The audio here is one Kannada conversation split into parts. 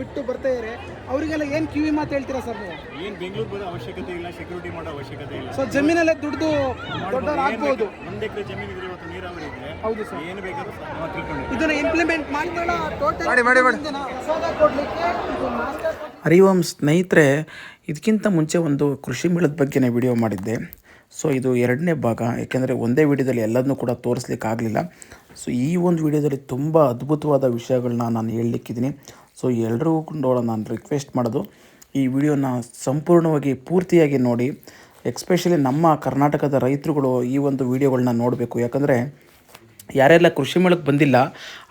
ಬಿಟ್ಟು ಬರ್ತಾ ಇದ್ದಾರೆ ಅವರಿಗೆಲ್ಲ ಏನು ಕಿವಿ ಮಾತು ಹೇಳ್ತೀರಾ ಸರ್ ನೀವು? ಏನು ಬೆಂಗಳೂರು ಬರೋ ಅವಶ್ಯಕತೆ ಇಲ್ಲ ಸೆಕ್ಯೂರಿಟಿ ಮಾಡೋ ಅವಶ್ಯಕತೆ ಇಲ್ಲ. ಸೊ ಜಮೀನಲ್ಲೇ ದುಡ್ದು ದೊಡ್ಡವ್ರು ಆಗ್ಬೋದು ಒಂದು ಎಕರೆ ಜಮೀನು ಇದ್ರೆ ಇವತ್ತು ನೀರಾವರಿ ಇದ್ರೆ ಹೌದು ಸರ್. ಏನು ಬೇಕಾದ್ರೂ ಇದನ್ನ ಇಂಪ್ಲಿಮೆಂಟ್ ಮಾಡ್ತಾಳ ಟೋಟಲ್ ಮಾಡಿ, ಮಾಡಿ, ಮಾಡಿ. ಪ್ರಸಾದ ಕೊಡ್ಲಿಕ್ಕೆ ಇದು ಹರಿ ಓಂ ಸ್ನೇಹಿತರೆ ಇದಕ್ಕಿಂತ ಮುಂಚೆ ಒಂದು ಕೃಷಿ ಮೇಳದ ಬಗ್ಗೆ ನಾನು ವಿಡಿಯೋ ಮಾಡಿದ್ದೆ. ಸೊ ಇದು ಎರಡನೇ ಭಾಗ. ಏಕೆಂದರೆ ಒಂದೇ ವಿಡಿಯೋದಲ್ಲಿ ಎಲ್ಲದನ್ನೂ ಕೂಡ ತೋರಿಸ್ಲಿಕ್ಕೆ ಆಗಲಿಲ್ಲ ಸೊ ಈ ಒಂದು ವಿಡಿಯೋದಲ್ಲಿ ತುಂಬ ಅದ್ಭುತವಾದ ವಿಷಯಗಳನ್ನ ನಾನು ಹೇಳಲಿಕ್ಕಿದ್ದೀನಿ. ಸೊ ಎಲ್ರಿಗೂ ಕೂಡ ನಾನು ರಿಕ್ವೆಸ್ಟ್ ಮಾಡೋದು. ಈ ವಿಡಿಯೋನ ಸಂಪೂರ್ಣವಾಗಿ ಪೂರ್ತಿಯಾಗಿ ನೋಡಿ. ಎಕ್ಸ್ಪೆಷಲಿ ನಮ್ಮ ಕರ್ನಾಟಕದ ರೈತರುಗಳು ಈ ಒಂದು ವಿಡಿಯೋಗಳನ್ನ ನೋಡಬೇಕು. ಯಾಕಂದರೆ ಯಾರೆಲ್ಲ ಕೃಷಿ ಮೇಳಕ್ಕೆ ಬಂದಿಲ್ಲ,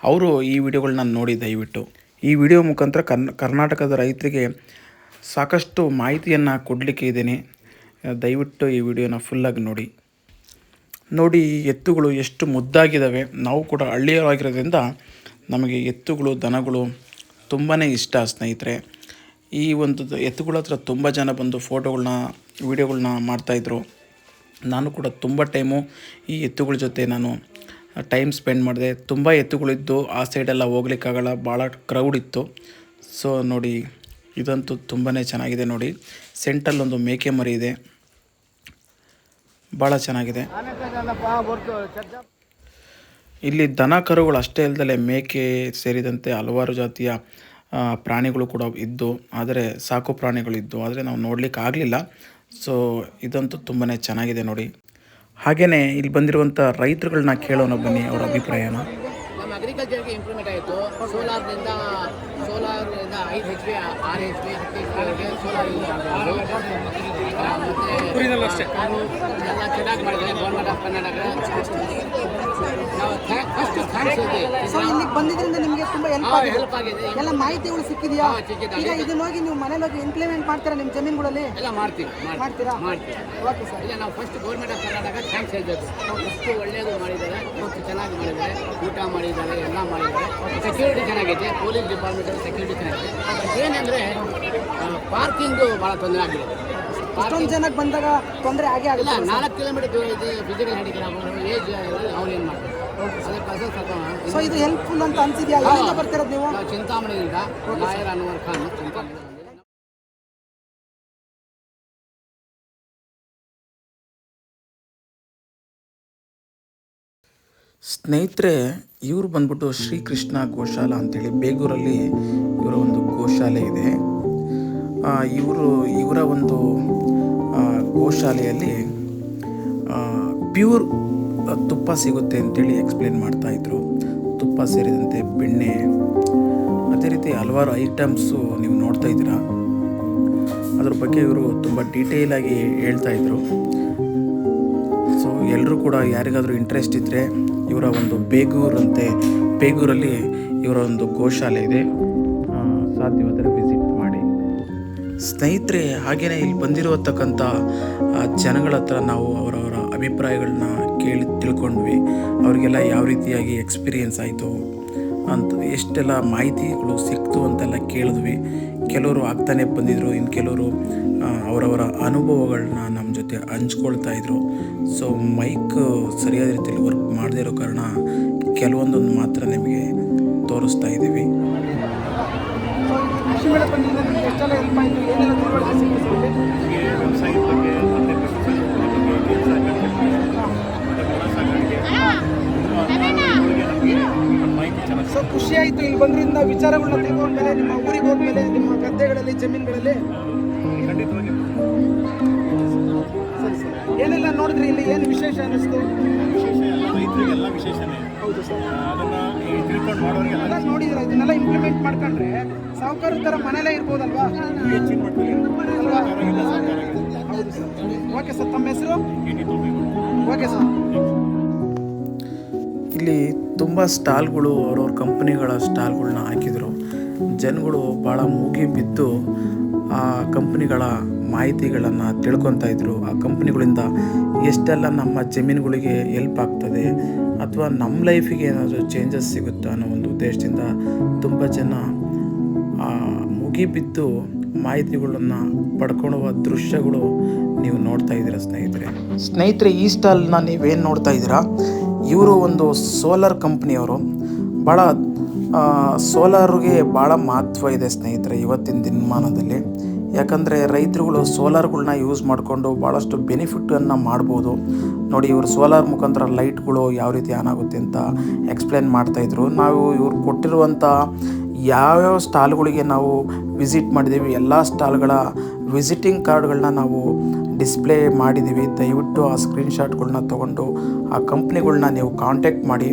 ಅವರು ಈ ವಿಡಿಯೋಗಳನ್ನ ನೋಡಿ ದಯವಿಟ್ಟು. ಈ ವಿಡಿಯೋ ಮುಖಾಂತರ ಕರ್ನ ಕರ್ನಾಟಕದ ರೈತರಿಗೆ ಸಾಕಷ್ಟು ಮಾಹಿತಿಯನ್ನು ಕೊಡಲಿಕ್ಕೆ ಇದ್ದೀನಿ. ದಯವಿಟ್ಟು ಈ ವಿಡಿಯೋನ ಫುಲ್ಲಾಗಿ ನೋಡಿ. ನೋಡಿ ಎತ್ತುಗಳು ಎಷ್ಟು ಮುದ್ದಾಗಿದ್ದಾವೆ ನಾವು ಕೂಡ ಹಳ್ಳಿಯವರಾಗಿರೋದ್ರಿಂದ ನಮಗೆ ಎತ್ತುಗಳು, ದನಗಳು ತುಂಬಾ ಇಷ್ಟ ಸ್ನೇಹಿತರೆ. ಈ ಒಂದು ಎತ್ತುಗಳ ಹತ್ರ ತುಂಬ ಜನ ಬಂದು ಫೋಟೋಗಳನ್ನ ವೀಡಿಯೋಗಳನ್ನ ಮಾಡ್ತಾಯಿದ್ರು ನಾನು ಕೂಡ ತುಂಬ ಟೈಮು ಈ ಎತ್ತುಗಳ ಜೊತೆ ನಾನು ಟೈಮ್ ಸ್ಪೆಂಡ್ ಮಾಡಿದೆ. ತುಂಬ ಎತ್ತುಗಳಿದ್ದು, ಆ ಸೈಡೆಲ್ಲ ಹೋಗ್ಲಿಕ್ಕಾಗಲ್ಲ, ಭಾಳ ಕ್ರೌಡ್ ಇತ್ತು. ಸೊ ನೋಡಿ, ಇದಂತೂ ತುಂಬಾ ಚೆನ್ನಾಗಿದೆ ನೋಡಿ. ಸೆಂಟಲ್ಲೊಂದು ಮೇಕೆ ಮರಿ ಇದೆ. ಭಾಳ ಚೆನ್ನಾಗಿದೆ. ಇಲ್ಲಿ ದನ ಕರುಗಳು ಅಷ್ಟೇ ಅಲ್ಲದೆ ಮೇಕೆ ಸೇರಿದಂತೆ ಹಲವಾರು ಜಾತಿಯ ಪ್ರಾಣಿಗಳು ಕೂಡ ಇದ್ದು ಆದರೆ ಸಾಕು ಪ್ರಾಣಿಗಳಿದ್ದು ಆದರೆ ನಾವು ನೋಡಲಿಕ್ಕೆ ಆಗಲಿಲ್ಲ. ಸೊ ಇದಂತೂ ತುಂಬಾ ಚೆನ್ನಾಗಿದೆ ನೋಡಿ. ಹಾಗೆಯೇ ಇಲ್ಲಿ ಬಂದಿರುವಂಥ ರೈತರುಗಳನ್ನ ಕೇಳೋಣ ಬನ್ನಿ ಅವರ ಅಭಿಪ್ರಾಯನ. ನಮ್ಮ ಅಗ್ರಿಕಲ್ಚರ್ಗೆ ಇಂಪ್ರೂವ್ಮೆಂಟ್ ಆಯಿತು. ಸೋಲಾರ್ನಿಂದ ಸೋಲಾರ್ನಿಂದ ಐದು ಹೆಚ್ ಪಿ ಆರು ಹೆಚ್ ಪಿ ಹತ್ತು ಹೆಚ್ ಪಿವರೆಗೆ ಸೋಲಾರ್ ಯೂಸ್ ಮಾಡ್ಬೋದು ಮತ್ತು ಎಲ್ಲ ಚೆನ್ನಾಗಿ ಮಾಡಿದ್ದಾರೆ. Government of Karnataka first thanks so ಇಲ್ಲಿ ಬಂದಿದ್ರಿಂದ ನಿಮಗೆ ತುಂಬಾ ಹೆಲ್ಪ್ ಆಗಿದೆ. ಹೆಲ್ಪ್ ಆಗಿದೆ. ಎಲ್ಲ ಮಾಹಿತಿಗಳು ಸಿಕ್ಕಿದೆಯಾ? ಈಗ ಇದನ್ನ ಹೋಗಿ ನೀವು ಮನೇಲಿ ಹೋಗಿ ಇಂಪ್ಲಿಮೆಂಟ್ ಮಾಡ್ತೀರಾ ನಿಮ್ಮ ಜಮೀನುಗಳಲ್ಲಿ? ಎಲ್ಲ ಮಾಡ್ತೀವಿ ಮಾಡ್ತೀರಾ? ಮಾಡ್ತೀವಿ. ಓಕೆ ಸರ್ ಇಲ್ಲ ನಾವು first government of Karnataka thanks ಹೇಳ್ಬೇಕು. ಅಷ್ಟು ಒಳ್ಳೆಯದು ಮಾಡಿದ್ದಾರೆ ಮತ್ತು ಚೆನ್ನಾಗಿ ಮಾಡಿದ್ದಾರೆ. ಊಟ ಮಾಡಿದ್ದಾರೆ ಎಲ್ಲ ಮಾಡಿದ್ದಾರೆ. ಸೆಕ್ಯೂರಿಟಿ ಚೆನ್ನಾಗಿದೆ ಪೊಲೀಸ್ ಡಿಪಾರ್ಟ್ಮೆಂಟ್ ಸೆಕ್ಯೂರಿಟಿ ಚೆನ್ನಾಗಿದೆ ಏನಂದರೆ ಪಾರ್ಕಿಂಗು ಭಾಳ ತೊಂದರೆ ಆಗಿದೆ. ಅಷ್ಟೊಂದು ಜನಕ್ಕೆ ಬಂದಾಗ ತೊಂದರೆ ಆಗೇ ಆಗಲ್ಲ ನಾಲ್ಕು ಕಿಲೋಮೀಟರ್ ದೂರ ಇದೆ ಫಿಸಿಕಲ್ ಹ್ಯಾಂಡಿಕ್ರಾಫ್ ಏಜ್ ಅವ್ರು ಏನು ಮಾಡ್ತಾರೆ? ಸೊ ಇದು ಹೆಲ್ಪ್ಫುಲ್ ಅಂತ ಅನ್ಸಿದ್ಯಾ? ಎಲ್ಲಿಂದ ಬರ್ತಿರೋದು ನೀವು? ಚಿಂತಾಮಣಿಯಿಂದ ಲಾಯರ್ ಅನ್ವರ್ ಖಾನ್ ಚಿಂತಾಮಣಿ ಸ್ನೇಹಿತರೆ ಇವರು ಬಂದ್ಬಿಟ್ಟು ಶ್ರೀಕೃಷ್ಣ ಗೋಶಾಲ ಅಂತೇಳಿ ಬೇಗೂರಲ್ಲಿ ಇವರ ಒಂದು ಗೋಶಾಲೆ ಇದೆ. ಇವರು ಇವರ ಒಂದು ಗೋಶಾಲೆಯಲ್ಲಿ ಪ್ಯೂರ್ ತುಪ್ಪ ಸಿಗುತ್ತೆ ಅಂತೇಳಿ ಎಕ್ಸ್ಪ್ಲೇನ್ ಮಾಡ್ತಾಯಿದ್ರು ತುಪ್ಪ ಸೇರಿದಂತೆ ಬೆಣ್ಣೆ, ಅದೇ ರೀತಿ ಹಲವಾರು ಐಟಮ್ಸು ನೀವು ನೋಡ್ತಾ ಇದ್ದೀರಾ. ಅದ್ರ ಬಗ್ಗೆ ಇವರು ತುಂಬ ಡೀಟೇಲಾಗಿ ಹೇಳ್ತಾ ಇದ್ರು. ಸೊ ಎಲ್ಲರೂ ಕೂಡ ಯಾರಿಗಾದರೂ ಇಂಟ್ರೆಸ್ಟ್ ಇದ್ದರೆ ಇವರ ಒಂದು ಬೇಗೂರಂತೆ, ಬೇಗೂರಲ್ಲಿ ಇವರ ಒಂದು ಗೋಶಾಲೆ ಇದೆ. ಸಾಧ್ಯವಾದರೆ ವಿಸಿಟ್ ಮಾಡಿ. ಸ್ನೇಹಿತರೆ ಹಾಗೆಯೇ ಇಲ್ಲಿ ಬಂದಿರತಕ್ಕಂಥ ಜನಗಳ ಹತ್ರ ನಾವು ಅವರವರ ಅಭಿಪ್ರಾಯಗಳನ್ನ ಕೇಳಿ ತಿಳ್ಕೊಂಡ್ವಿ. ಅವರಿಗೆಲ್ಲ ಯಾವ ರೀತಿಯಾಗಿ ಎಕ್ಸ್ಪೀರಿಯೆನ್ಸ್ ಆಯಿತು ಅಂತ ಎಷ್ಟೆಲ್ಲ ಮಾಹಿತಿಗಳು ಸಿಕ್ತು ಅಂತೆಲ್ಲ ಕೇಳಿದ್ವಿ. ಕೆಲವರು ಆಗ್ತಾನೆ ಬಂದಿದ್ರು, ಇನ್ನು ಕೆಲವರು ಅವರವರ ಅನುಭವಗಳನ್ನ ನಮ್ಮ ಜೊತೆ ಹಂಚ್ಕೊಳ್ತಾ ಇದ್ರು. ಸೊ ಮೈಕ್ ಸರಿಯಾದ ರೀತಿಯಲ್ಲಿ ವರ್ಕ್ ಮಾಡದೇ ಇರೋ ಕಾರಣ ಕೆಲವೊಂದೊಂದು ಮಾತ್ರ ನಿಮಗೆ ತೋರಿಸ್ತಾ ಇದ್ದೀವಿ. ಖುಷಿ ಆಯಿತು ಇಲ್ಲಿ ಬಂದ್ರಿಂದ ವಿಚಾರಗಳನ್ನ ತಿಳ್ಕೊಂಡ್ಮೇಲೆ ನಿಮ್ಮ ಊರಿಗೆ ಹೋದ್ಮೇಲೆ ನಿಮ್ಮ ಗದ್ದೆಗಳಲ್ಲಿ ಜಮೀನುಗಳಲ್ಲಿ. ಖಂಡಿತವಾಗಿ ಸರಿ ಸರ್. ಏನೆಲ್ಲ ನೋಡಿದ್ರಿ ಇಲ್ಲಿ? ಏನು ವಿಶೇಷ ಅನ್ನಿಸ್ತು? ವಿಶೇಷ ರೈತರಿಗೆಲ್ಲ ವಿಶೇಷನೇ. ಹೌದು ಸರ್. ಅದನ್ನು ತಿಳ್ಕೊಂಡು ಮಾಡೋರಿಗೆಲ್ಲ ನೋಡಿದ್ರೆ ಇದನ್ನೆಲ್ಲ ಇಂಪ್ಲಿಮೆಂಟ್ ಮಾಡ್ಕೊಂಡ್ರೆ ಸಾವುಕಾರ ಥರ ಮನೇಲೇ ಇರ್ಬೋದಲ್ವಾ? ಹೆಚ್ಚಿನ ಮಟ್ಟದಲ್ಲಿ. ಹೌದು ಸರ್. ಓಕೆ ಸರ್ ತಮ್ಮ ಹೆಸರು? Okay sir. ಇಲ್ಲಿ ತುಂಬ ಸ್ಟಾಲ್ಗಳು ಅವ್ರವ್ರ ಕಂಪ್ನಿಗಳ ಸ್ಟಾಲ್ಗಳನ್ನ ಹಾಕಿದರು. ಜನಗಳು ಭಾಳ ಮುಗಿ ಬಿದ್ದು ಆ ಕಂಪ್ನಿಗಳ ಮಾಹಿತಿಗಳನ್ನು ತಿಳ್ಕೊತಾ ಇದ್ರು. ಆ ಕಂಪ್ನಿಗಳಿಂದ ಎಷ್ಟೆಲ್ಲ ನಮ್ಮ ಜಮೀನುಗಳಿಗೆ ಹೆಲ್ಪ್ ಆಗ್ತದೆ ಅಥವಾ ನಮ್ಮ ಲೈಫಿಗೆ ಏನಾದರೂ ಚೇಂಜಸ್ ಸಿಗುತ್ತಾ ಅನ್ನೋ ಒಂದು ಉದ್ದೇಶದಿಂದ ತುಂಬ ಜನ ಮುಗಿಬಿದ್ದು ಮಾಹಿತಿಗಳನ್ನು ಪಡ್ಕೊಳ್ಳುವ ದೃಶ್ಯಗಳು ನೀವು ನೋಡ್ತಾ ಇದ್ದೀರಾ ಸ್ನೇಹಿತರೆ. ಸ್ನೇಹಿತರೆ, ಈ ಸ್ಟಾಲ್ನ ನೀವೇನು ನೋಡ್ತಾ ಇದ್ದೀರಾ? ಇವರು ಒಂದು ಸೋಲಾರ್ ಕಂಪ್ನಿಯವರು. ಭಾಳ ಸೋಲಾರ್ಗೆ ಭಾಳ ಮಹತ್ವ ಇದೆ ಸ್ನೇಹಿತರೆ ಇವತ್ತಿನ ದಿನಮಾನದಲ್ಲಿ. ಯಾಕಂದರೆ ರೈತರುಗಳು ಸೋಲಾರ್ಗಳನ್ನ ಯೂಸ್ ಮಾಡಿಕೊಂಡು ಭಾಳಷ್ಟು ಬೆನಿಫಿಟನ್ನು ಮಾಡ್ಬೋದು. ನೋಡಿ ಇವರು ಸೋಲಾರ್ ಮುಖಾಂತರ ಲೈಟ್ಗಳು ಯಾವ ರೀತಿ ಆನ್ ಆಗುತ್ತೆ ಅಂತ ಎಕ್ಸ್ಪ್ಲೇನ್ ಮಾಡ್ತಾಯಿದ್ರು ನಾವು ಇವ್ರು ಕೊಟ್ಟಿರುವಂಥ ಯಾವ್ಯಾವ ಸ್ಟಾಲ್ಗಳಿಗೆ ನಾವು ವಿಸಿಟ್ ಮಾಡಿದ್ದೀವಿ, ಎಲ್ಲ ಸ್ಟಾಲ್ಗಳ ವಿಸಿಟಿಂಗ್ ಕಾರ್ಡ್ಗಳನ್ನ ನಾವು ಡಿಸ್ಪ್ಲೇ ಮಾಡಿದ್ದೀವಿ. ದಯವಿಟ್ಟು ಆ ಸ್ಕ್ರೀನ್ಶಾಟ್ಗಳನ್ನ ತೊಗೊಂಡು ಆ ಕಂಪ್ನಿಗಳನ್ನ ನೀವು ಕಾಂಟ್ಯಾಕ್ಟ್ ಮಾಡಿ.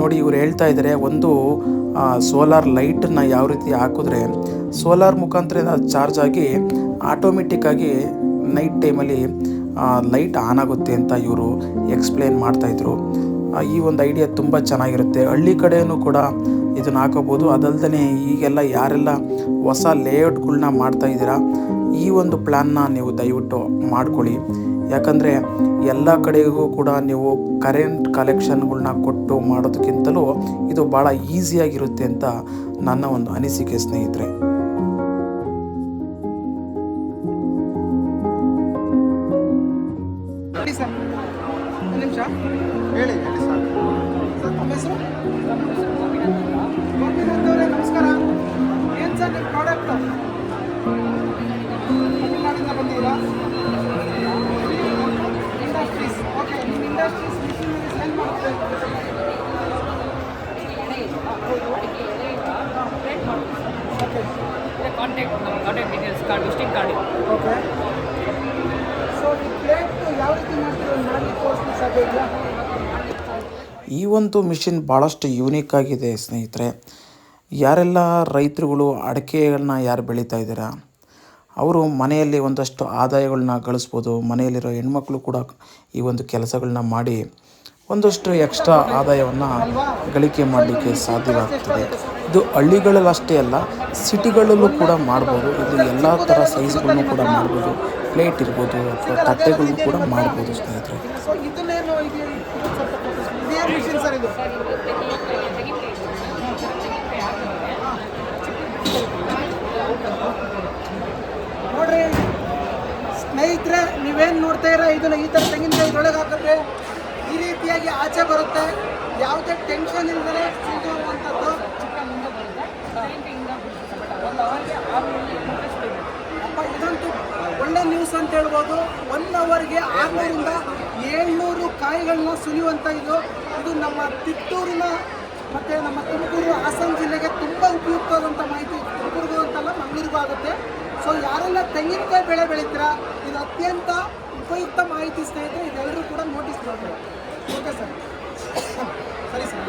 ನೋಡಿ, ಇವ್ರು ಹೇಳ್ತಾ ಇದ್ದಾರೆ, ಒಂದು ಸೋಲಾರ್ ಲೈಟನ್ನು ಯಾವ ರೀತಿ ಹಾಕಿದ್ರೆ ಸೋಲಾರ್ ಮುಖಾಂತರ ಚಾರ್ಜ್ ಆಗಿ ಆಟೋಮೆಟಿಕ್ಕಾಗಿ ನೈಟ್ ಟೈಮಲ್ಲಿ ಲೈಟ್ ಆನ್ ಆಗುತ್ತೆ ಅಂತ ಇವರು ಎಕ್ಸ್ಪ್ಲೇನ್ ಮಾಡ್ತಾಯಿದ್ರು ಈ ಒಂದು ಐಡಿಯಾ ತುಂಬ ಚೆನ್ನಾಗಿರುತ್ತೆ. ಹಳ್ಳಿ ಕಡೆಯೂ ಕೂಡ ಇದನ್ನು ಹಾಕೋಬೋದು. ಅದಲ್ದೇ ಈಗೆಲ್ಲ ಯಾರೆಲ್ಲ ಹೊಸ ಲೇಔಟ್ಗಳನ್ನ ಮಾಡ್ತಾ ಇದ್ದೀರಾ, ಈ ಒಂದು ಪ್ಲ್ಯಾನ್ನ ನೀವು ದಯವಿಟ್ಟು ಮಾಡ್ಕೊಳ್ಳಿ. ಯಾಕಂದರೆ ಎಲ್ಲ ಕಡೆಗೂ ಕೂಡ ನೀವು ಕರೆಂಟ್ ಕಲೆಕ್ಷನ್ಗಳನ್ನ ಕೊಟ್ಟು ಮಾಡೋದಕ್ಕಿಂತಲೂ ಇದು ಭಾಳ ಈಸಿಯಾಗಿರುತ್ತೆ ಅಂತ ನನ್ನ ಒಂದು ಅನಿಸಿಕೆ ಸ್ನೇಹಿತರೆ. Card visiting card. ಇದೆ ಓಕೆ. ಸೊ ಈ ಪ್ಲೇಟ್ ಯಾವ ರೀತಿ ನಾನು ಸಾಧ್ಯ ಇಲ್ಲ. ಈ ಒಂದು ಮಿಷಿನ್ ಭಾಳಷ್ಟು ಯೂನಿಕ್ ಆಗಿದೆ ಸ್ನೇಹಿತರೆ. ಯಾರೆಲ್ಲ ರೈತರುಗಳು ಅಡಿಕೆಗಳನ್ನ ಯಾರು ಬೆಳೀತಾ ಇದ್ದೀರಾ? ಅವರು ಮನೆಯಲ್ಲಿ ಒಂದಷ್ಟು ಆದಾಯಗಳನ್ನ ಗಳಿಸ್ಬೋದು. ಮನೆಯಲ್ಲಿರೋ ಹೆಣ್ಮಕ್ಳು ಕೂಡ ಈ ಒಂದು ಕೆಲಸಗಳನ್ನ ಮಾಡಿ ಒಂದಷ್ಟು ಎಕ್ಸ್ಟ್ರಾ ಆದಾಯವನ್ನು ಗಳಿಕೆ ಮಾಡಲಿಕ್ಕೆ ಸಾಧ್ಯವಾಗ್ತದೆ. ಇದು ಹಳ್ಳಿಗಳಲ್ಲಿ ಅಷ್ಟೇ ಅಲ್ಲ, ಸಿಟಿಗಳಲ್ಲೂ ಕೂಡ ಮಾಡ್ಬೋದು. ಇದು ಎಲ್ಲ ಥರ ಸೈಜ್ಗಳನ್ನು ಕೂಡ ಮಾಡ್ಬೋದು. ಪ್ಲೇಟ್ ಇರ್ಬೋದು ಅಥವಾ ತಟ್ಟೆಗಳನ್ನು ಕೂಡ ಮಾಡ್ಬೋದು ಸ್ನೇಹಿತರೆ. ಸ್ನೇಹಿತರೆ, ನೀವೇನು ನೋಡ್ತಾ ಇರ ಇದನ್ನ ಈ ಥರ ತೆಂಗಿನಕಾಯಿ ಇದರೊಳಗೆ ಹಾಕಿದ್ರೆ ಈ ರೀತಿಯಾಗಿ ಆಚೆ ಬರುತ್ತೆ. ಯಾವುದೇ ಟೆನ್ಷನ್ ಇಲ್ಲದೆ ಸಿಗುವಂಥದ್ದು. ಅಪ್ಪ, ಇದಂತೂ ಒಳ್ಳೆ ನ್ಯೂಸ್ ಅಂತ ಹೇಳ್ಬೋದು. ಒನ್ ಅವರ್ಗೆ ಆರ್ನೂರಿಂದ ಏಳ್ನೂರು ಕಾಯಿಗಳನ್ನ ಸುಲಿಯುವಂಥ ಇದು. ಇದು ನಮ್ಮ ತಿತ್ತೂರಿನ ಮತ್ತು ನಮ್ಮ ತುಮಕೂರು ಹಾಸನ ಜಿಲ್ಲೆಗೆ ತುಂಬ ಉಪಯುಕ್ತವಾದಂಥ ಮಾಹಿತಿ ತುಮಕೂರಿಗೂ ಅಂತಲ್ಲ, ಮಂಗಳೂರಿಗೂ ಆಗುತ್ತೆ. ಸೊ ಯಾರೆಲ್ಲ ತೆಂಗಿನಕಾಯಿ ಬೆಳೆ ಬೆಳೀತೀರಾ, ಇದು ಅತ್ಯಂತ ಉಪಯುಕ್ತ ಮಾಹಿತಿ ಸ್ನೇಹಿತರೆ ಇದೆಲ್ಲರೂ ಕೂಡ ನೋಟಿಸ್ ಓಕೆ ಸರ್ ಸರಿ ಸರ್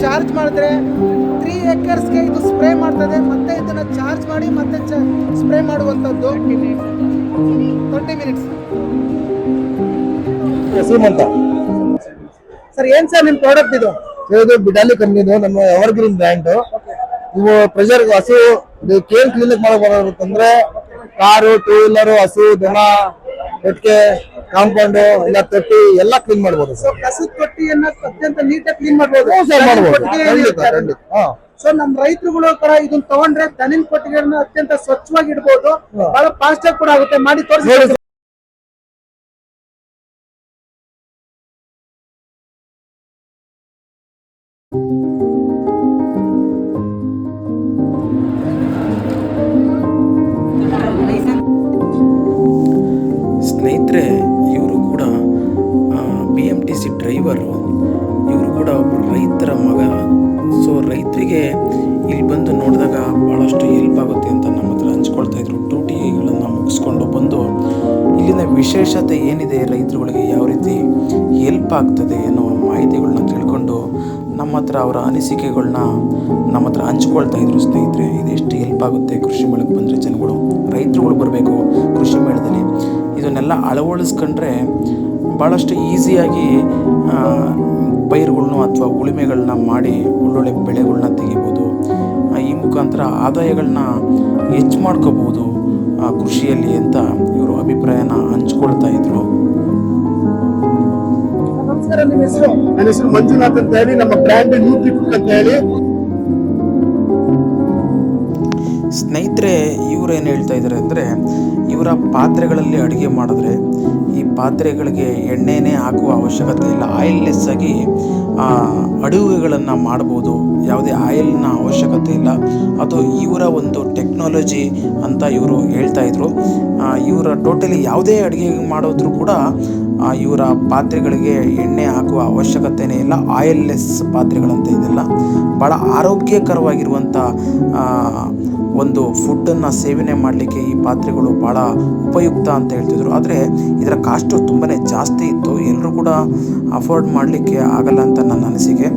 ಚಾರ್ಜ್ ಮಾಡಿದ್ರೆ ತ್ರೀ ಏಕರ್ಸ್ಗೆ ಇದು ಸ್ಪ್ರೇ ಮಾಡ್ತದೆ ಮತ್ತೆ ಇದನ್ನ ಚಾರ್ಜ್ ಮಾಡಿ ಮತ್ತೆ ಸ್ಪ್ರೇ ಮಾಡುವಂಥದ್ದು. ಟ್ವೆಂಟಿ ಮಿನಿಟ್ಸ್ ಹೆಸರುಮಂತ ಸರ್ ಏನ್ ಸರ್ ನಿಮ್ ಪ್ರಾಡಕ್ಟ್ ಇದು? ಇದು ಬಿಡಾಲಿ ಕಂಪ್ನಿದು ನಮ್ಮ ಎವರ್ಗ್ರೀನ್ ಬ್ರ್ಯಾಂಡ್ ಇವು ಪ್ರೆಷರ್ ಹಸು ನೀವು ಕೇರ್ ಕ್ಲೀನಿಕ್ ಮಾಡಕ್ ಬರೋದಂದ್ರೆ ಕಾರು ಟೂ ವೀಲರ್ ಹಸು ದನ ಎಟ್ಕೆ ಕಾಂಪೌಂಡ್ ಇಲ್ಲ ತೊಟ್ಟಿ ಎಲ್ಲ ಕ್ಲೀನ್ ಮಾಡಬಹುದು ಸೊ ಸರ್ ಕಸದ ತೊಟ್ಟಿಯನ್ನ ಅತ್ಯಂತ ನೀಟಾಗಿ ಕ್ಲೀನ್ ಮಾಡಬಹುದು ಸರ್ ಮಾಡ್ಬೋದು. ಕೊಟ್ಟಿಗೆ ಖಂಡಿತ ಏನಿರುತ್ತೆ ಖಂಡಿತ. ಹಾ. ಸೊ ನಮ್ ರೈತರುಗಳು ತರ ಇದನ್ನ ತಗೊಂಡ್ರೆ ದನಿನ್ ಕೊಟ್ಟಿಗೆಗಳನ್ನ ಅತ್ಯಂತ ಸ್ವಚ್ಛವಾಗಿ ಇಡಬಹುದು ಬಹಳ ಫಾಸ್ಟ್ ಆಗಿ ಕೂಡ ಆಗುತ್ತೆ. ಮಾಡಿ ತೋರಿಸಿ ಡ್ರೈವರು ಇವರು ಕೂಡ ಒಬ್ಬ ರೈತರ ಮಗ. ಸೊ ರೈತರಿಗೆ ಇಲ್ಲಿ ಬಂದು ನೋಡಿದಾಗ ಭಾಳಷ್ಟು ಹೆಲ್ಪ್ ಆಗುತ್ತೆ ಅಂತ ನಮ್ಮ ಹತ್ರ ಹಂಚ್ಕೊಳ್ತಾ ಇದ್ರು. ಡ್ಯೂಟಿಗಳನ್ನು ಮುಗಿಸ್ಕೊಂಡು ಬಂದು ಇಲ್ಲಿನ ವಿಶೇಷತೆ ಏನಿದೆ ರೈತರುಗಳಿಗೆ ಯಾವ ರೀತಿ ಹೆಲ್ಪ್ ಆಗ್ತದೆ ಅನ್ನೋ ಮಾಹಿತಿಗಳನ್ನ ತಿಳ್ಕೊಂಡು ನಮ್ಮ ಹತ್ರ ಅವರ ಅನಿಸಿಕೆಗಳನ್ನ ನಮ್ಮ ಹತ್ರ ಹಂಚ್ಕೊಳ್ತಾ ಇದ್ರು ಸ್ನೇಹಿತರೆ. ಇದೆಷ್ಟು ಹೆಲ್ಪ್ ಆಗುತ್ತೆ ಕೃಷಿ ಮೇಳಕ್ಕೆ ಬಂದರೆ ಜನಗಳು. ರೈತರುಗಳು ಬರಬೇಕು ಕೃಷಿ ಮೇಳದಲ್ಲಿ. ಇದನ್ನೆಲ್ಲ ಅಳವಡಿಸ್ಕೊಂಡ್ರೆ ಭಾಳಷ್ಟು ಈಸಿಯಾಗಿ ಅಥವಾ ಉಳುಮೆಗಳನ್ನ ಮಾಡಿ ಒಳ್ಳೊಳ್ಳೆ ಬೆಳೆಗಳನ್ನ ತೆಗಿಬೋದು. ಈ ಮುಖಾಂತರ ಆದಾಯಗಳನ್ನ ಹೆಚ್ಚು ಮಾಡ್ಕೋಬೋದು ಆ, ಕೃಷಿಯಲ್ಲಿ ಅಂತ ಇವರು ಅಭಿಪ್ರಾಯನ ಹಂಚ್ಕೊಳ್ತಾ ಇದ್ರು. ನಮಸ್ಕಾರ ನಿಮ್ಮ ಹೆಸರು? ನನ್ನ ಹೆಸರು ಮಂಜುನಾಥ್ ಅಂತ ಹೇಳಿ ನಮ್ಮ ನ್ಯೂಟ್ರಿ ಅಂತ ಹೇಳಿ. ಸ್ನೇಹಿತರೆ ಇವ್ರು ಏನು ಹೇಳ್ತಾ ಇದ್ದಾರೆ ಅಂದರೆ ಇವರ ಪಾತ್ರೆಗಳಲ್ಲಿ ಅಡುಗೆ ಮಾಡಿದ್ರೆ ಈ ಪಾತ್ರೆಗಳಿಗೆ ಎಣ್ಣೆನೇ ಹಾಕುವ ಅವಶ್ಯಕತೆ ಇಲ್ಲ. ಆಯಿಲ್ಲೆಸ್ ಆಗಿ ಅಡುಗೆಗಳನ್ನು ಮಾಡ್ಬೋದು. ಯಾವುದೇ ಆಯಿಲ್ನ ಅವಶ್ಯಕತೆ ಇಲ್ಲ. ಅದು ಇವರ ಒಂದು ಟೆಕ್ನಾಲಜಿ ಅಂತ ಇವರು ಹೇಳ್ತಾ ಇದ್ರು. ಇವರ ಟೋಟಲಿ ಯಾವುದೇ ಅಡುಗೆ ಮಾಡೋದ್ರೂ ಕೂಡ ಇವರ ಪಾತ್ರೆಗಳಿಗೆ ಎಣ್ಣೆ ಹಾಕುವ ಅವಶ್ಯಕತೆನೇ ಇಲ್ಲ. ಆಯಿಲ್ಲೆಸ್ ಪಾತ್ರೆಗಳಂತ ಇದೆಲ್ಲ. ಭಾಳ ಆರೋಗ್ಯಕರವಾಗಿರುವಂಥ ಒಂದು ಫುಡ್ಡನ್ನು ಸೇವನೆ ಮಾಡಲಿಕ್ಕೆ ಈ ಪಾತ್ರೆಗಳು ಭಾಳ ಉಪಯುಕ್ತ ಅಂತ ಹೇಳ್ತಿದ್ರು. ಆದರೆ ಇದರ ಕಾಸ್ಟು ತುಂಬಾ ಜಾಸ್ತಿ ಇತ್ತು. ಎಲ್ಲರೂ ಕೂಡ ಅಫೋರ್ಡ್ ಮಾಡಲಿಕ್ಕೆ ಆಗಲ್ಲ ಅಂತ ನನ್ನ ಅನಿಸಿಕೆ.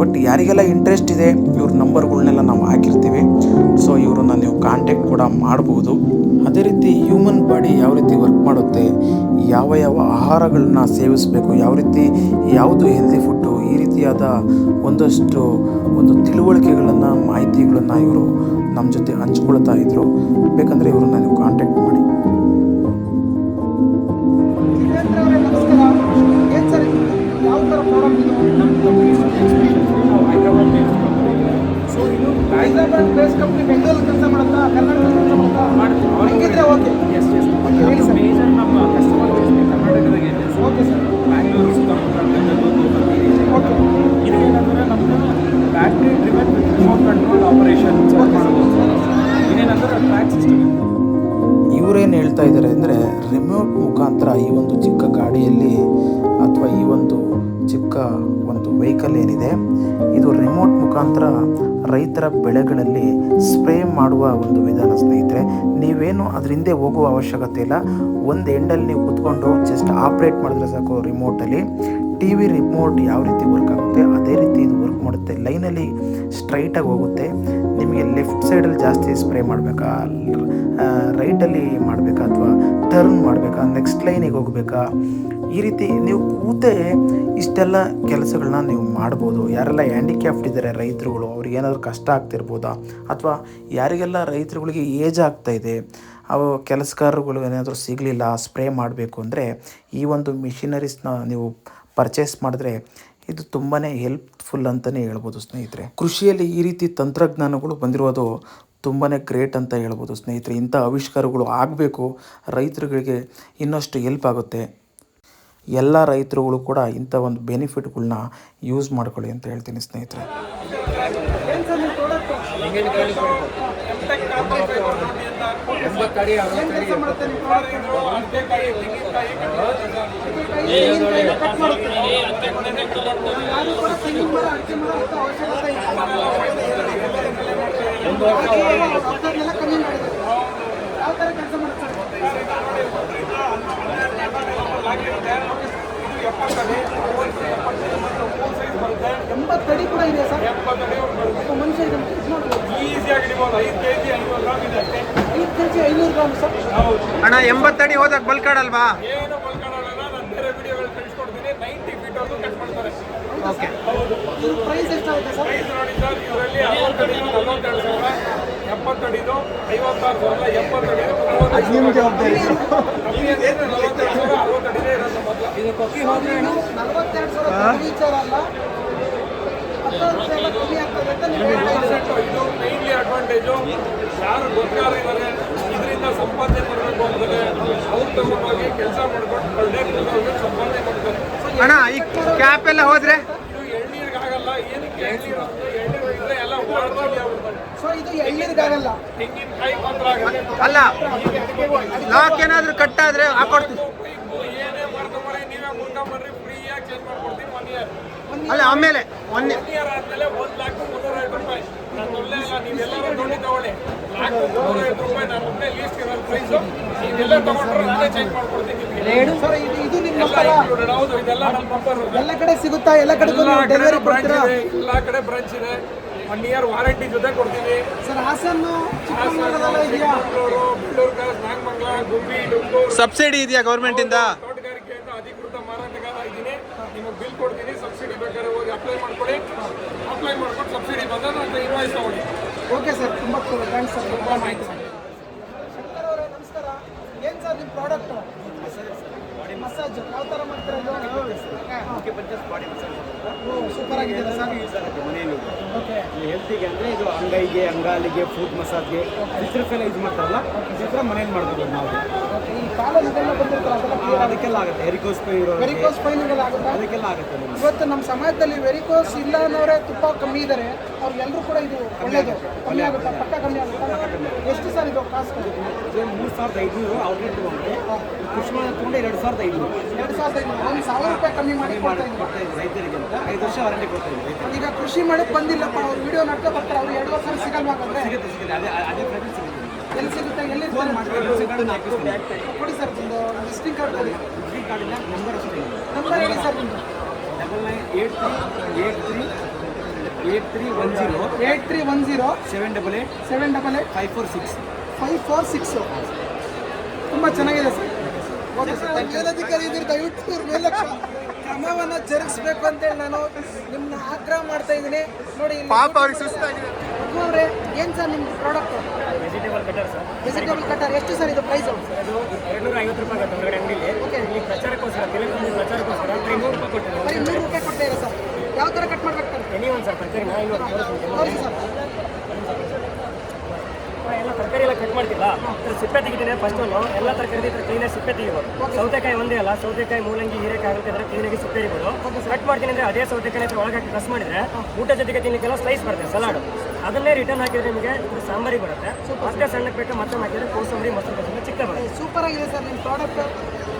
ಬಟ್ ಯಾರಿಗೆಲ್ಲ ಇಂಟ್ರೆಸ್ಟ್ ಇದೆ, ಇವ್ರ ನಂಬರ್ಗಳ್ನೆಲ್ಲ ನಾವು ಹಾಕಿರ್ತೀವಿ. ಸೊ ಇವ್ರನ್ನ ನೀವು ಕಾಂಟ್ಯಾಕ್ಟ್ ಕೂಡ ಮಾಡ್ಬೋದು. ಅದೇ ರೀತಿ ಹ್ಯೂಮನ್ ಬಾಡಿ ಯಾವ ರೀತಿ ವರ್ಕ್ ಮಾಡುತ್ತೆ, ಯಾವ ಯಾವ ಆಹಾರಗಳನ್ನ ಸೇವಿಸಬೇಕು, ಯಾವ ರೀತಿ ಯಾವುದು ಹೆಲ್ದಿ ಫುಡ್ಡು ಈ ರೀತಿಯಾದ ಒಂದಷ್ಟು ಒಂದು ತಿಳುವಳಿಕೆಗಳನ್ನು, ಮಾಹಿತಿಗಳನ್ನು ಇವರು ನಮ್ಮ ಜೊತೆ ಹಂಚ್ಕೊಳ್ತಾ ಇದ್ರು. ಬೇಕಂದರೆ ಇವ್ರನ್ನ ನೀವು ಕಾಂಟ್ಯಾಕ್ಟ್ ಮಾಡಿ. ಹೈದರಾಬಾದ್ ಬೇಸ್ ಕಂಪ್ನಿ ಬೆಂಗಳೂರು ಕೆಲಸ ಮಾಡುತ್ತಾ ಕರ್ನಾಟಕ ಕೆಲಸ ಮಾಡುತ್ತಾ ಹಂಗಿದ್ರೆ ಮುಖಾಂತರ ರೈತರ ಬೆಳೆಗಳಲ್ಲಿ ಸ್ಪ್ರೇ ಮಾಡುವ ಒಂದು ವಿಧಾನ, ಸ್ನೇಹಿತರೆ. ನೀವೇನು ಅದ್ರ ಹಿಂದೆ ಹೋಗುವ ಅವಶ್ಯಕತೆ ಇಲ್ಲ. ಒಂದು ಎಂಡಲ್ಲಿ ನೀವು ಕುತ್ಕೊಂಡು ಜಸ್ಟ್ ಆಪ್ರೇಟ್ ಮಾಡಿದ್ರೆ ಸಾಕು ರಿಮೋಟಲ್ಲಿ ಟಿ ವಿ ರಿಮೋಟ್ ಯಾವ ರೀತಿ ವರ್ಕ್ ಆಗುತ್ತೆ, ಅದೇ ರೀತಿ ಇದು ವರ್ಕ್ ಮಾಡುತ್ತೆ. ಲೈನಲ್ಲಿ ಸ್ಟ್ರೈಟಾಗಿ ಹೋಗುತ್ತೆ. ನಿಮಗೆ ಲೆಫ್ಟ್ ಸೈಡಲ್ಲಿ ಜಾಸ್ತಿ ಸ್ಪ್ರೇ ಮಾಡಬೇಕಾ ರೈಟಲ್ಲಿ ಮಾಡಬೇಕಾ, ಅಥವಾ ಟರ್ನ್ ಮಾಡಬೇಕಾ ನೆಕ್ಸ್ಟ್ ಲೈನಿಗೆ ಹೋಗಬೇಕಾ? ಈ ರೀತಿ ನೀವು ಕೂತೆ ಇಷ್ಟೆಲ್ಲ ಕೆಲಸಗಳನ್ನ ನೀವು ಮಾಡ್ಬೋದು. ಯಾರೆಲ್ಲ ಹ್ಯಾಂಡಿಕ್ಯಾಫ್ಟ್ ಇದ್ದಾರೆ ರೈತರುಗಳು, ಅವ್ರಿಗೆ ಏನಾದರೂ ಕಷ್ಟ ಆಗ್ತಿರ್ಬೋದಾ? ಅಥವಾ ಯಾರಿಗೆಲ್ಲ ರೈತರುಗಳಿಗೆ ಏಜ್ ಆಗ್ತಾ ಇದೆ, ಅವು ಕೆಲಸಗಾರರುಗಳು ಏನಾದರೂ ಸಿಗಲಿಲ್ಲ ಸ್ಪ್ರೇ ಮಾಡಬೇಕು ಅಂದರೆ ಈ ಒಂದು ಮಿಷಿನರೀಸ್ನ ನೀವು ಪರ್ಚೇಸ್ ಮಾಡಿದ್ರೆ ಇದು ತುಂಬಾ ಹೆಲ್ಪ್ಫುಲ್ ಅಂತಲೇ ಹೇಳ್ಬೋದು ಸ್ನೇಹಿತರೆ. ಕೃಷಿಯಲ್ಲಿ ಈ ರೀತಿ ತಂತ್ರಜ್ಞಾನಗಳು ಬಂದಿರೋದು ತುಂಬಾ ಗ್ರೇಟ್ ಅಂತ ಹೇಳ್ಬೋದು ಸ್ನೇಹಿತರೆ. ಇಂಥ ಆವಿಷ್ಕಾರಗಳು ಆಗಬೇಕು, ರೈತರುಗಳಿಗೆ ಇನ್ನಷ್ಟು ಹೆಲ್ಪ್ ಆಗುತ್ತೆ. ಎಲ್ಲ ರೈತರುಗಳು ಕೂಡ ಇಂಥ ಒಂದು ಬೆನಿಫಿಟ್ಗಳನ್ನ ಯೂಸ್ ಮಾಡ್ಕೊಳ್ಳಿ ಅಂತ ಹೇಳ್ತೀನಿ ಸ್ನೇಹಿತರೆ. ಯಾವ ಥರ ಕೆಲಸ ಪ್ರಾಡಕ್ಟ್ ಎಂಬತ್ತು ಅಡಿ ಏನ್ ಪ್ರಾಡಕ್ಟ್ ಅಡಿ ಕೂಡ ಮರ ಅಂತ ಅವಶ್ಯಕತೆ ಇಲ್ಲ ಐದು ಕೆ ಜಿ ಐನೂರು ಗ್ರಾಮ್ ಸರ್ ಎಂಬತ್ತಡಿ ಇದೆ ಸರ್ ಮನುಷ್ಯ ಇದೆ ಐದು ಕೆ ಜಿ ಐನೂರು ಗ್ರಾಮ್ ಸರ್. ಅಣ್ಣ ಎಂಬತ್ತಡಿ ಹೋದಾಗ ಬಲ್ಕಾಡಲ್ವಾ ಓಕೆ. ಹೌದು. ಪ್ರೈಸ್ ಎಷ್ಟಾಗುತ್ತೆ ಸರ್? ಎಪ್ಪತ್ತಡಿದು ಐವತ್ತಾರು ಸಾವಿರ ಎಪ್ಪತ್ತಡಿದು ಜವಾಬ್ದಾರಿ ಮೈನ್ಲಿ ಅಡ್ವಾಂಟೇಜು ಯಾರು ಗೊತ್ತಾರ ಇದ್ದಾರೆ ಇದರಿಂದ ಸಂಪಾದನೆ ಮಾಡಬೇಕು ಅಂತ ಅವ್ರು ತಗೊಂಡೋಗಿ ಕೆಲಸ ಮಾಡ್ಕೊಂಡು ಒಳ್ಳೆ ಸಂಪಾದನೆ ಮಾಡ್ತಾರೆ ಅಣ್ಣ ಈ ಕ್ಯಾಪ್ ಎಲ್ಲ ಹೋದ್ರೆ? ಇದು ಎಳ್ನೀರಿಗಾಗಲ್ಲ ಏನಕ್ಕೆ ಎಳ್ನೀರು? ಅಂದ್ರೆ ಎಳ್ನೀರು ಇದ್ರೆ ಎಲ್ಲ ಸೊ ಇದು ಎಳ್ನೀರಿಗಾಗಲ್ಲ. ತೆಂಗಿನಕಾಯಿ ಮಾತ್ರ ಅಲ್ಲ ಲಾಕ್ ಏನಾದರೂ ಕಟ್ ಆದ್ರೆ ಹಾಕೊಡ್ತೀವಿ ಮಾಡ್ಕೊಡ್ತೀನಿ ಆಮೇಲೆ ಸರ್ ಇದು ನಿಮ್ಮ ಎಲ್ಲ ನಂಬರ included. ಹೌದು ಇದೆಲ್ಲ ನಮ್ಮ ನಂಬರ್ ಎಲ್ಲ ಕಡೆ ಸಿಗುತ್ತಾ? ಎಲ್ಲ ಕಡೆ ಎಲ್ಲ ಕಡೆ ಡೆಲಿವರಿ ಬ್ರಾಂಚ್ ಕೊಡ್ತೀರಾ? ಇದೆ ಎಲ್ಲ ಕಡೆ ಬ್ರಾಂಚ್ ಇದೆ. ಒನ್ ಇಯರ್ ವಾರಂಟಿ ಜೊತೆ ಕೊಡ್ತೀವಿ ಸರ್ ಹಾಸನ್ ಸಬ್ಸಿಡಿ ಇದೆಯಾ? ಗೌರ್ಮೆಂಟ್ ಇಂದ? ಅಂತ ಅಧಿಕೃತ ಮಾರಾಟಗಾರ ಇದ್ದೀನಿ ನಿಮಗೆ ಬಿಲ್ ಕೊಡ್ತೀನಿ ಸಬ್ಸಿಡಿ ಅಪ್ಲೈ ಮಾಡ್ಕೊಳ್ಳಿ ಅಪ್ಲೈ ಮಾಡ್ಕೊಂಡು ಸಬ್ಸಿಡಿ ಬಂದರೆ ನಾನು ಇನ್ವಾಯ್ಸ್ ತಗೊಳ್ಳಿ ಓಕೆ ಸರ್ ತುಂಬ ಥ್ಯಾಂಕ್ಸ್ ಸರ್ ತುಂಬ ಮಾಹಿತಿ ಶಂಕರ್ ಅವರೇ ನಮಸ್ಕಾರ. ಏನು ಸರ್ ನಿಮ್ಮ ಪ್ರಾಡಕ್ಟ್ ಮಸಾಜ್ ಯಾವ ಥರ ಮಸಾಜ್ ಸೂಪರ್ ಆಗಿದೆ ಸರ್ ಓಕೆ ಹೆಲ್ತಿಗೆ ಅಂದರೆ ಇದು ಅಂಗೈಗೆ ಅಂಗಾಲಿಗೆ ಫುಡ್ ಮಸಾಜ್ಗೆ ಇದ್ರಕ್ಕೆಲ್ಲ ಯೂಸ್ ಮಾಡ್ತಾರಲ್ಲ ಇದ್ರ ಮನೇಲಿ ಮಾಡ್ಬೋದು ನಾವು. ಬಂದಿರ್ತಾರೆ ಅದೆಲ್ಲ ಆಗುತ್ತೆ ಅದಕ್ಕೆಲ್ಲ ಆಗುತ್ತೆ ಹೆರಿಕೋಸ್ ಪೈ ಇರೋ ವೆರಿಕೋಸ್ ಆಗುತ್ತಾ. ಅದಕ್ಕೆಲ್ಲ ಆಗುತ್ತೆ ನಿಮ್ಗೆ. ಇವತ್ತು ನಮ್ಮ ಸಮಾಜದಲ್ಲಿ ವೆರಿಕೋಸ್ ಇಲ್ಲ ಅನ್ನೋರೇ ತುಪ್ಪ ಕಮ್ಮಿ ಇದ್ದಾರೆ ಅವ್ರಿಗೆಲ್ಲರೂ ಕೂಡ ಇದು ಒಳ್ಳೇದು. ಕಮ್ಮಿ ಆಗುತ್ತೆ ಪಕ್ಕ ಕಮ್ಮಿ ಆಗುತ್ತೆ. ಎಷ್ಟು ಸರ್ ಇದು ಕಾಸ್ಟ್ ಇದು ಮೂರು ಸಾವಿರದ ಐದುನೂರು ಔಟ್ಲೆಟ್ ತೊಗೊಂಡ್ರೆ ಕೃಷಿ ತಗೊಂಡು ಎರಡು ಸಾವಿರದ ಐದುನೂರು. ಎರಡು ಸಾವಿರದ ಐನೂರು ಒಂದು ಸಾವಿರ ರೂಪಾಯಿ ಕಮ್ಮಿ ಮಾಡಿ ಕೊಡ್ತಾ ಇದ್ದೀನಿ ಕೊಡ್ತಾ ಇದ್ದೀವಿ ರೈತರಿಗೆ ಅಂತ ಐದು ವರ್ಷ ವಾರಂಟಿ ಕೊಡ್ತಾ ಇದ್ದೀವಿ ರೈತರಿಗೆ ಈಗ ಕೃಷಿ ಮಾಡಕ್ ಬಂದಿಲ್ಲಪ್ಪ ಅವ್ರು ವಿಡಿಯೋ ನೋಡ್ಕೊ ಬರ್ತಾರೆ ಅವ್ರು ಎರಡು ವರ್ಷ ಸಿಗಲ್ಲ ಸಿಗುತ್ತೆ ಸಿಗುತ್ತೆ. ಅದೇ ಅದೇ ಪ್ರೈಸ್ ಸಿಗುತ್ತೆ. ಎಲ್ಲಿ ಸಿಗುತ್ತೆ? ಎಲ್ಲಿ ಫೋನ್ ಮಾಡ್ಕೊಂಡು ಹಾಕಿಸ್ತೀನಿ. ಕೊಡಿ ಸರ್ ಒಂದು ವಿಸಿಟಿಂಗ್ ಕಾರ್ಡ್ ಕೊಡಿ ಗ್ರೀನ್ ಕಾರ್ಡಿನ ನಂಬರ್ ಅಷ್ಟೇ ನಂಬರ್ ಹೇಳಿ ಸರ್ ನಿಮ್ಮದು double nine eight three eight three eight three one zero eight three one zero seven double eight seven double eight five four six five four six ತುಂಬ ಚೆನ್ನಾಗಿದೆ ಸರ್. ಓಕೆ ಸರ್ ಅಧಿಕಾರಿ ದಯವಿಟ್ಟು ಮೇಲೆ ಕ್ರಮವನ್ನು ಜರುಗಿಸ್ಬೇಕು ಅಂತೇಳಿ ನಾನು ನಿಮ್ಮನ್ನ ಆಗ್ರಹ ಮಾಡ್ತಾ ಇದ್ದೀನಿ. ನೋಡಿ ಪಾಪ ಅವ್ರಿಗೆ ಸುಸ್ತಾಗಿದೆ. ಅವರೇ ಏನು ಸರ್ ನಿಮ್ಮ product vegetable cutter sir. Vegetable cutter ಎಷ್ಟು ಸರ್ ಇದು ಪ್ರೈಸ್ ಅದು ಎರಡುನೂರ ಐವತ್ತು ರೂಪಾಯಿ ಆಗುತ್ತೆ ಹೊರಗಡೆ ಅಂಗಡಿಲಿ. ಓಕೆ ಇಲ್ಲಿ ಪ್ರಚಾರಕ್ಕೋಸ್ಕರ ತೆಲುಗು ಪ್ರಚಾರಕ್ಕೋಸ್ಕರ ಐನೂರು ರೂಪಾಯಿ ಕೊಟ್ಟಿದ್ದಾರೆ ಬರೀ ನೂರು ರೂಪಾಯಿ ಕೊಡ್ತಾ ಸರ್. ಯಾವ ಥರ ಕಟ್ ಮಾಡ್ಬೇಕು ಸರ್ ಎನಿ ಒಂದು ಸರ್ ತರಕಾರಿ ಸರ್ ಎಲ್ಲ ತರಕಾರಿ ಎಲ್ಲ ಕಟ್ ಮಾಡ್ತಿಲ್ಲ ಸಿಪ್ಪೆ ತೆಗಿತೀನಿ ಫಸ್ಟ್ ಒಂದು ಎಲ್ಲ ತರಕಾರಿ ಕ್ಲೀನಾಗಿ ಸಿಪ್ಪೆ ತೆಗಿಬೋದು. ಸೌತೆಕಾಯಿ ಒಂದೇ ಅಲ್ಲ ಸೌತೆಕಾಯಿ ಮೂಲಂಗಿ ಹೀರೆಕಾಯಿ ಆಗುತ್ತೆ ಅಂದ್ರೆ ಕ್ಲೀನಾಗಿ ಸಿಪ್ಪೆ ಇರ್ಬೋದು ಕಟ್ ಮಾಡ್ತೀನಿ ಅಂದ್ರೆ ಅದೇ ಸೌತೆಕಾಯಿ ಹತ್ರ ಒಳಗಾಕಿ ಕಸ್ ಮಾಡಿದ್ರೆ ಊಟ ಜೊತೆಗೆ ತಿನ್ನಕ್ಕೆಲ್ಲ ಸ್ಲೈಸ್ ಬರುತ್ತೆ ಸಲಾಡು ಅದನ್ನೇ ರಿಟರ್ನ್ ಹಾಕಿದ್ರೆ ನಿಮಗೆ ಸಾಂಬಾರಿಗೆ ಬರುತ್ತೆ. ಅಷ್ಟೇ ಸಣ್ಣಕ್ಕೆ ಬೇಕು ಮತ್ತೆ ಹಾಕಿದ್ರೆ ಕೋಸಂಬರಿ ಮೊಸರು ಕೋಸಂಬರಿ ಚಿಕ್ಕ ಬರುತ್ತೆ. ಸೂಪರ್ ಆಗಿದೆ ಸರ್ ನಿಮ್ಮ ಪ್ರಾಡಕ್ಟ್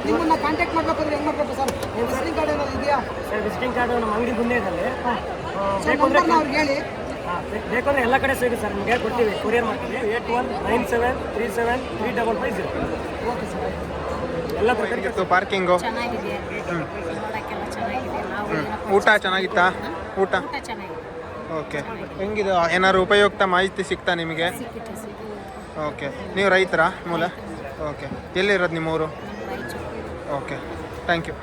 ನಿಮ್ಮನ್ನ ಕಾಂಟ್ಯಾಕ್ಟ್ ಮಾಡ್ಬೇಕಾದ್ರೆ ಹೆಂಗ್ ಮಾಡ್ಬೇಕು ಸರ್ ವಿಸಿಟಿಂಗ್ ಕಾರ್ಡ್ ಏನಾದ್ರು ಇದೆಯಾ? ಸರ್ ವಿಸಿಟಿಂಗ್ ಕಾರ್ಡ್ ನಮ್ಮ ಅಂಗಡಿ ಮುಂದೆ ಇದೆ ಅಲ್ಲಿ ಹೇಳಿ. ಹಾಂ ಬೇಕು ಅಂದ್ರೆ ಎಲ್ಲ ಕಡೆ ಸಿಗುತ್ತೆ ಸರ್ ನಿಮಗೆ ಕೊಡ್ತೀವಿ. ಕೊರಿಯರ್ ಮಾಡ್ತೀವಿ. Eight one nine seven three seven three double five zero. ಎಲ್ಲ ತರಕಾರಿ ಪಾರ್ಕಿಂಗು. ಚೆನ್ನಾಗಿದೆ. ನೋಡಕ್ಕೆಲ್ಲ ಚೆನ್ನಾಗಿದೆ. ನಾವು ಊಟ ಚೆನ್ನಾಗಿತ್ತಾ? ಊಟ? ಓಕೆ. ಹೆಂಗಿದೆ? ಏನಾದ್ರು ಉಪಯುಕ್ತ ಮಾಹಿತಿ ಸಿಗ್ತಾ ನಿಮಗೆ? ಓಕೆ. ನೀವು ರೈತರಾ ಮೂಲ? ಓಕೆ. ಎಲ್ಲಿರೋದು ನಿಮ್ಮೂರು? ಊರು ಓಕೆ. Thank you.